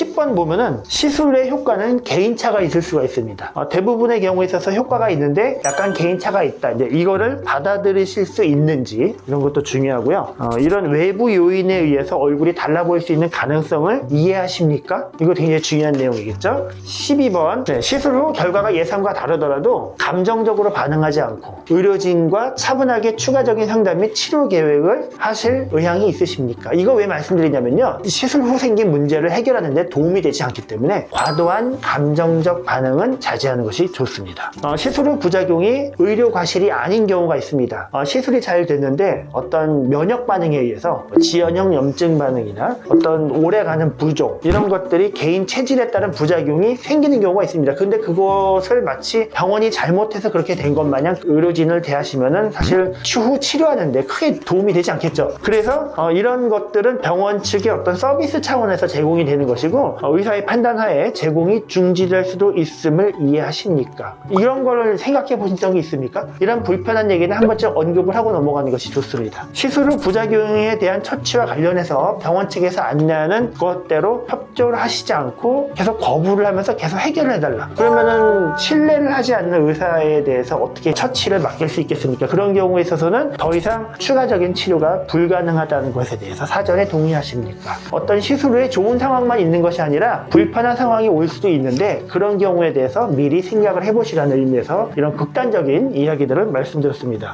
10번 보면은 시술의 효과는 개인차가 있을 수가 있습니다. 어, 대부분의 경우에 있어서 효과가 있는데 약간 개인차가 있다. 이제 이거를 받아들이실 수 있는지 이런 것도 중요하고요. 어, 이런 외부 요인에 의해서 얼굴이 달라 보일 수 있는 가능성을 이해하십니까? 이거 굉장히 중요한 내용이겠죠? 12번 네, 시술 후 결과가 예상과 다르더라도 감정적으로 반응하지 않고 의료진과 차분하게 추가적인 상담 및 치료 계획을 하실 의향이 있으십니까? 이거 왜 말씀드리냐면요. 시술 후 생긴 문제를 해결하는데 도움이 되지 않기 때문에 과도한 감정적 반응은 자제하는 것이 좋습니다. 어, 시술 후 부작용이 의료 과실이 아닌 경우가 있습니다. 어, 시술이 잘 됐는데 어떤 면역 반응에 의해서 지연형 염증 반응이나 어떤 오래가는 부종 이런 것들이 개인 체질에 따른 부작용이 생기는 경우가 있습니다. 근데 그것을 마치 병원이 잘못해서 그렇게 된 것 마냥 의료진을 대하시면은 사실 추후 치료하는데 크게 도움이 되지 않겠죠. 그래서 어, 이런 것들은 병원 측의 어떤 서비스 차원에서 제공이 되는 것이고 어, 의사의 판단하에 제공이 중지될 수도 있음을 이해하십니까? 이런 거를 생각해 보신 적이 있습니까? 이런 불편한 얘기는 한 번쯤 언급을 하고 넘어가는 것이 좋습니다. 시술 후 부작용에 대한 처치와 관련해서 병원 측에서 안내하는 것대로 협조를 하시지 않고 계속 거부를 하면서 계속 해결을 해달라. 그러면은 신뢰를 하지 않는 의사에 대해서 어떻게 처치를 맡길 수 있겠습니까? 그런 경우에 있어서는 더 이상 추가적인 치료가 불가능하다는 것에 대해서 사전에 동의하십니까? 어떤 시술 후에 좋은 상황만 있는 것이 아니라 불편한 상황이 올 수도 있는데 그런 경우에 대해서 미리 생각을 해보시라는 의미에서 이런 극단적인 이야기들을 말씀드렸습니다.